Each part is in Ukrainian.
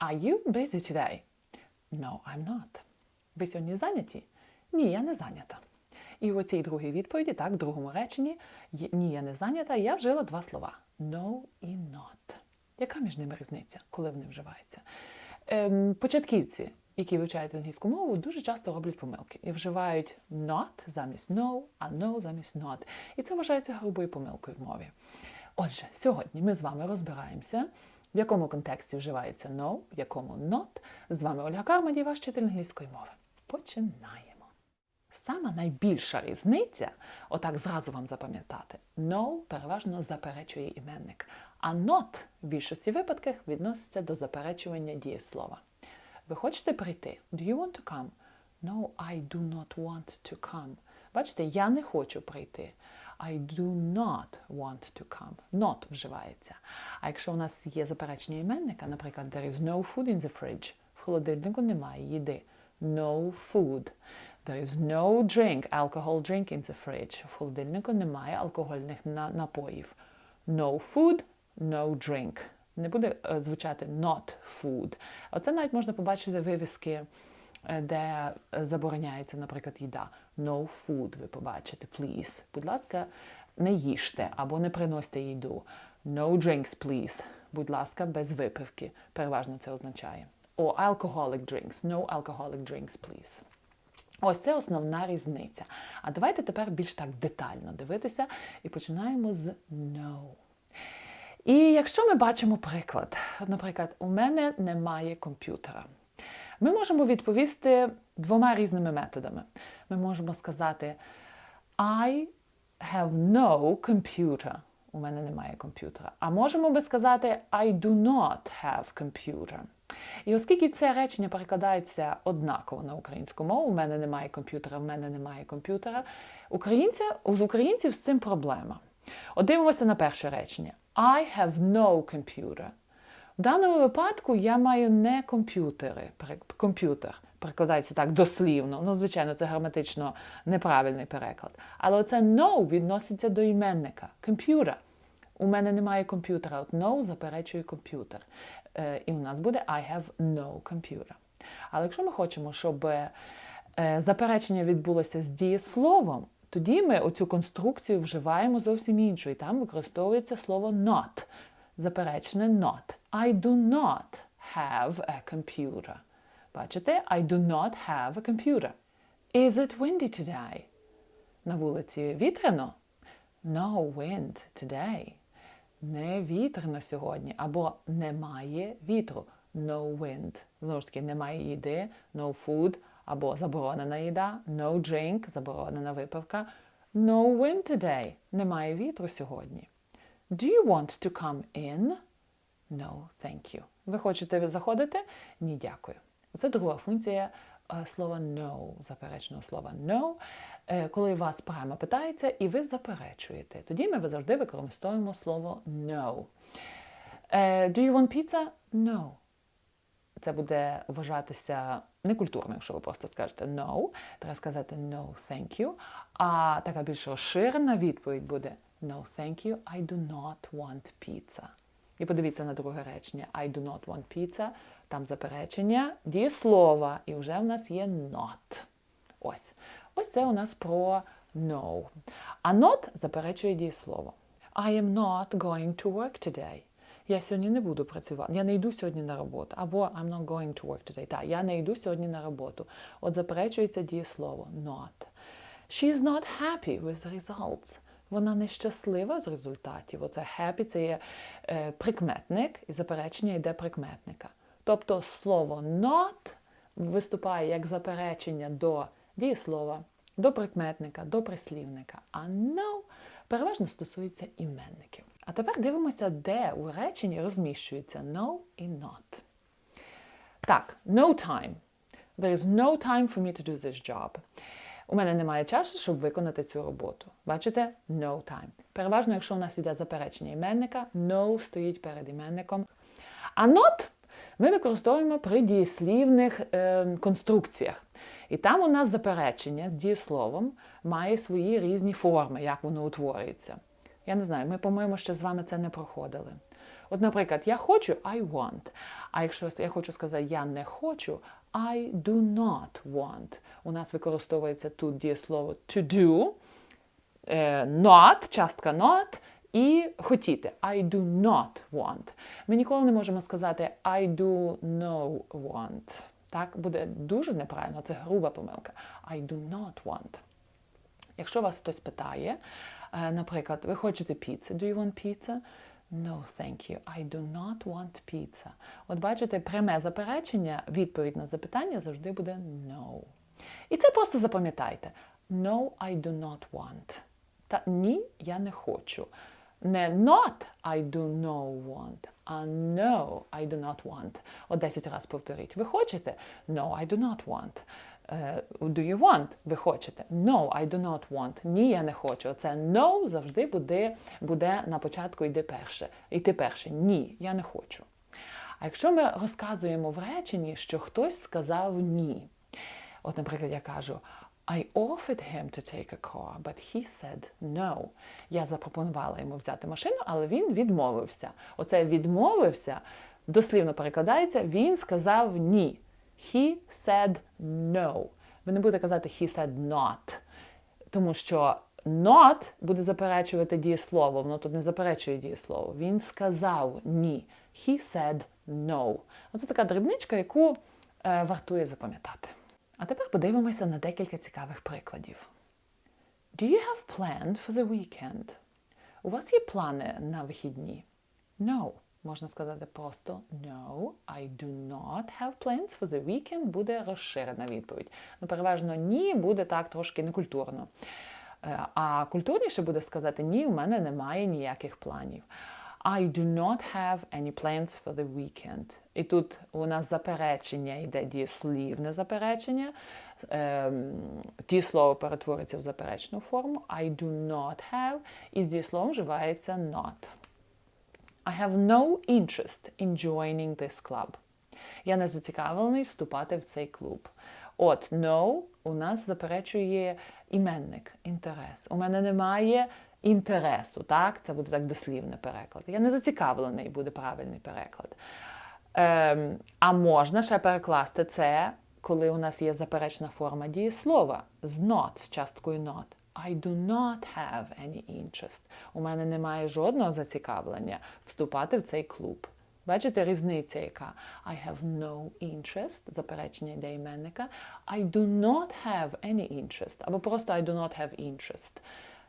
Are you busy today? No, I'm not. Ви сьогодні зайняті? Ні, я не зайнята. І у цій другій відповіді, так, в другому реченні, ні, я не зайнята, я вжила два слова: no і not. Яка між ними різниця, коли вони вживаються? Ем, початківці, які вивчають англійську мову, дуже часто роблять помилки і вживають not замість no, а no замість not. І це вважається грубою помилкою в мові. Отже, сьогодні ми з вами розбираємося, в якому контексті вживається no, в якому not. З вами Ольга Кармаді, ваш вчитель англійської мови. Починаємо. Сама найбільша різниця, отак зразу вам запам'ятати, no переважно заперечує іменник, а not в більшості випадків відноситься до заперечування дієслова. Ви хочете прийти? Do you want to come? No, I do not want to come. Бачите, я не хочу прийти. I do not want to come. Not вживається. А якщо у нас є заперечення іменника, наприклад, there is no food in the fridge, в холодильнику немає їди. No food. There is no drink, alcohol drink in the fridge. В холодильнику немає алкогольних на- напоїв. No food, no drink. Не буде е, звучати not food. Оце навіть можна побачити вивіски, де е, забороняється, наприклад, їда. No food, ви побачите, please. Будь ласка, не їжте або не приносьте їду. No drinks, please. Будь ласка, без випивки. Переважно це означає. О, alcoholic drinks. No alcoholic drinks, please. Ось це основна різниця. А давайте тепер більш так детально дивитися і починаємо з no. І якщо ми бачимо приклад, наприклад, у мене немає комп'ютера. Ми можемо відповісти двома різними методами. Ми можемо сказати I have no computer. У мене немає комп'ютера. А можемо би сказати I do not have computer. І оскільки це речення перекладається однаково на українську мову, у мене немає комп'ютера, в мене немає комп'ютера. Українця, з українців з цим проблема. От дивимося на перше речення. I have no computer. В даному випадку я маю не комп'ютери, комп'ютер. Перекладається так дослівно. Ну, звичайно, це граматично неправильний переклад. Але оце no відноситься до іменника комп'ютер. У мене немає комп'ютера. От no заперечує комп'ютер. Е, і у нас буде I have no computer. Але якщо ми хочемо, щоб е, заперечення відбулося з дієсловом, тоді ми оцю конструкцію вживаємо зовсім іншу. І там використовується слово not. Заперечене not. I do not have a computer. Бачите? I do not have a computer. Is it windy today? На вулиці вітряно? No wind today. Не вітряно сьогодні. Або немає вітру. No wind. Знову ж таки, немає їди, no food, або заборонена їда, no drink, заборонена випивка. No wind today. Немає вітру сьогодні. Do you want to come in? No, thank you. Ви хочете заходити? Ні, дякую. Це друга функція е, слова no, заперечного слова no, е, коли вас прямо питається і ви заперечуєте. Тоді ми завжди використовуємо слово no. Е, Do you want pizza? No. Це буде вважатися некультурно, якщо ви просто скажете no. Треба сказати no, thank you. А така більш розширена відповідь буде no, thank you, I do not want pizza. І подивіться на друге речення. I do not want pizza. Там заперечення дієслова, і вже в нас є not. Ось. Ось це у нас про no. А not заперечує дієслово. I am not going to work today. Я сьогодні не буду працювати. Я не йду сьогодні на роботу. Або I'm not going to work today. Так, я не йду сьогодні на роботу. От заперечується дієслово not. She not happy with the results. Вона нещаслива з результатів. Оце happy це є е, прикметник, і заперечення йде прикметника. Тобто слово not виступає як заперечення до дієслова, до прикметника, до прислівника. А no переважно стосується іменників. А тепер дивимося, де у реченні розміщується no і not. Так, no time. There is no time for me to do this job. У мене немає часу, щоб виконати цю роботу. Бачите? No time. Переважно, якщо у нас йде заперечення іменника, no стоїть перед іменником. А not ми використовуємо при дієслівних е, конструкціях. І там у нас заперечення з дієсловом має свої різні форми, як воно утворюється. Я не знаю, ми, по-моєму, ще з вами це не проходили. От, наприклад, я хочу I want. А якщо я хочу сказати я не хочу, I do not want. У нас використовується тут дієслово to do, е, not, частка not і хотіти. I do not want. Ми ніколи не можемо сказати I do no want. Так, буде дуже неправильно, це груба помилка. I do not want. Якщо вас хтось питає, е, наприклад, ви хочете піци, do you want pizza? No, thank you. I do not want pizza. От бачите, пряме заперечення, відповідь на запитання завжди буде no. І це просто запам'ятайте. No, I do not want. Та ні, я не хочу. Не not I do not want, а no, I do not want. От 10 разів повторіть. Ви хочете? No, I do not want. Е, Do you want? Ви хочете? No, I do not want. Ні, я не хочу. Оце no завжди буде, буде на початку йде перше. Йти перше. Ні, я не хочу. А якщо ми розказуємо в реченні, що хтось сказав ні. От, наприклад, я кажу I offered him to take a car, but he said no. Я запропонувала йому взяти машину, але він відмовився. Оце відмовився, дослівно перекладається, він сказав ні. He said no. Ви не будете казати he said not, тому що not буде заперечувати дієслово, воно тут не заперечує дієслово. Він сказав ні. He said no. Оце така дрібничка, яку е, вартує запам'ятати. А тепер подивимося на декілька цікавих прикладів. Do you have planned for the weekend? У вас є плани на вихідні? No. Можна сказати просто No, I do not have plans for the weekend буде розширена відповідь. Ну, переважно ні буде так трошки некультурно. Е, А культурніше буде сказати ні, у мене немає ніяких планів. I do not have any plans for the weekend. І тут у нас заперечення йде дієслівне заперечення. Ем, дієслово перетворюється в заперечну форму. I do not have. І з дієсловом вживається not. I have no interest in joining this club. Я не зацікавлений вступати в цей клуб. От no у нас заперечує іменник, інтерес. У мене немає інтересу, так? Це буде так дослівний переклад. Я не зацікавлений, буде правильний переклад. Ем, а можна ще перекласти це, коли у нас є заперечна форма дієслова з not, з часткою not. I do not have any interest. У мене немає жодного зацікавлення вступати в цей клуб. Бачите, різниця яка? I have no interest, заперечення йде іменника. I do not have any interest. Або просто I do not have interest.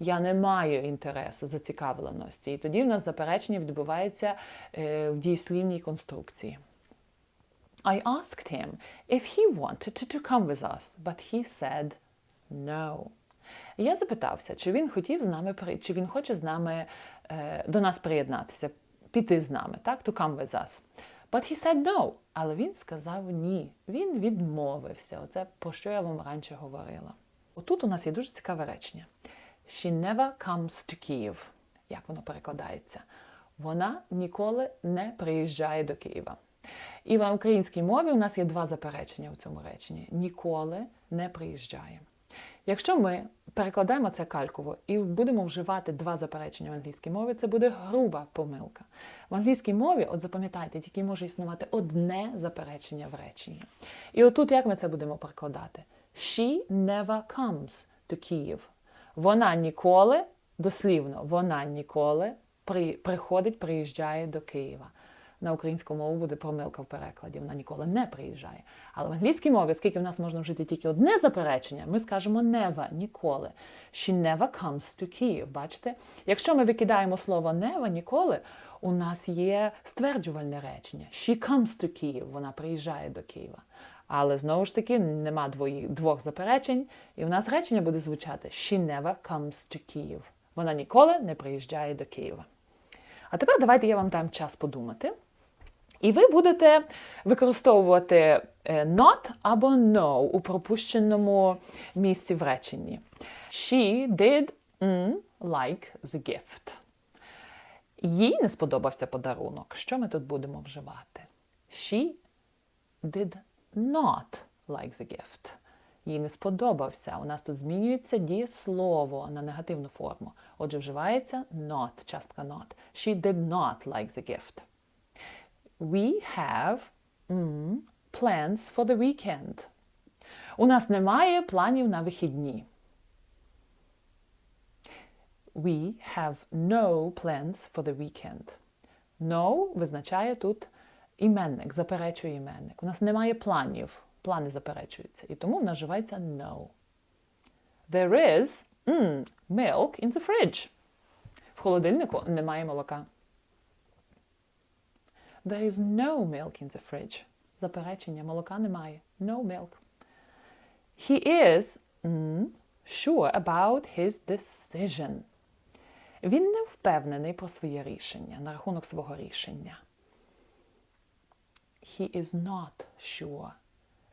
Я не маю інтересу, зацікавленості. І тоді в нас заперечення відбувається е, в дієслівній конструкції. I asked him if he wanted to come with us, but he said no. Я запитався, чи він хотів з нами чи він хоче з нами е, до нас приєднатися, піти з нами, так? To come with us. But he said no. Але він сказав ні. Він відмовився. Оце про що я вам раніше говорила. Отут у нас є дуже цікаве речення. She never comes to Kyiv. Як воно перекладається? Вона ніколи не приїжджає до Києва. І в українській мові у нас є два заперечення у цьому реченні: ніколи не приїжджає. Якщо ми перекладаємо це кальково і будемо вживати два заперечення в англійській мові, це буде груба помилка. В англійській мові, от запам'ятайте, тільки може існувати одне заперечення в реченні. І отут як ми це будемо перекладати? She never comes to Kyiv. Вона ніколи, дослівно, вона ніколи приходить, приїжджає до Києва. На українську мову буде помилка в перекладі, вона ніколи не приїжджає. Але в англійській мові, оскільки в нас можна вжити тільки одне заперечення, ми скажемо never, ніколи. She never comes to Kyiv. Бачите? Якщо ми викидаємо слово never, ніколи, у нас є стверджувальне речення. She comes to Kyiv, вона приїжджає до Києва. Але знову ж таки нема двої, двох заперечень, і у нас речення буде звучати She never comes to Kyiv. Вона ніколи не приїжджає до Києва. А тепер давайте я вам дам час подумати. І ви будете використовувати е, not або no у пропущеному місці в реченні. She did mm, like the gift. Їй не сподобався подарунок. Що ми тут будемо вживати? She did not like the gift. Їй не сподобався. У нас тут змінюється дієслово на негативну форму. Отже, вживається not, частка not. She did not like the gift. We have м, plans for the weekend. У нас немає планів на вихідні. We have no plans for the weekend. No визначає тут іменник, заперечує іменник. У нас немає планів. Плани заперечуються. І тому вживається no. There is м, milk in the fridge. В холодильнику немає молока. There is no milk in the fridge. Заперечення молока немає. No milk. He is м, sure about his decision. Він не впевнений про своє рішення, на рахунок свого рішення. He is not sure.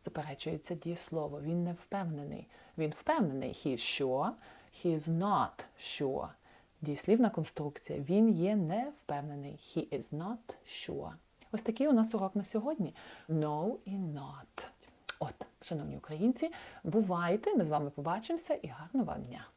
Заперечується дієслово. Він не впевнений. Він впевнений. He is sure. He is not sure. Дієслівна конструкція. Він є не впевнений. He is not sure. Ось такий у нас урок на сьогодні. No і not. От, шановні українці, бувайте, ми з вами побачимося і гарного вам дня!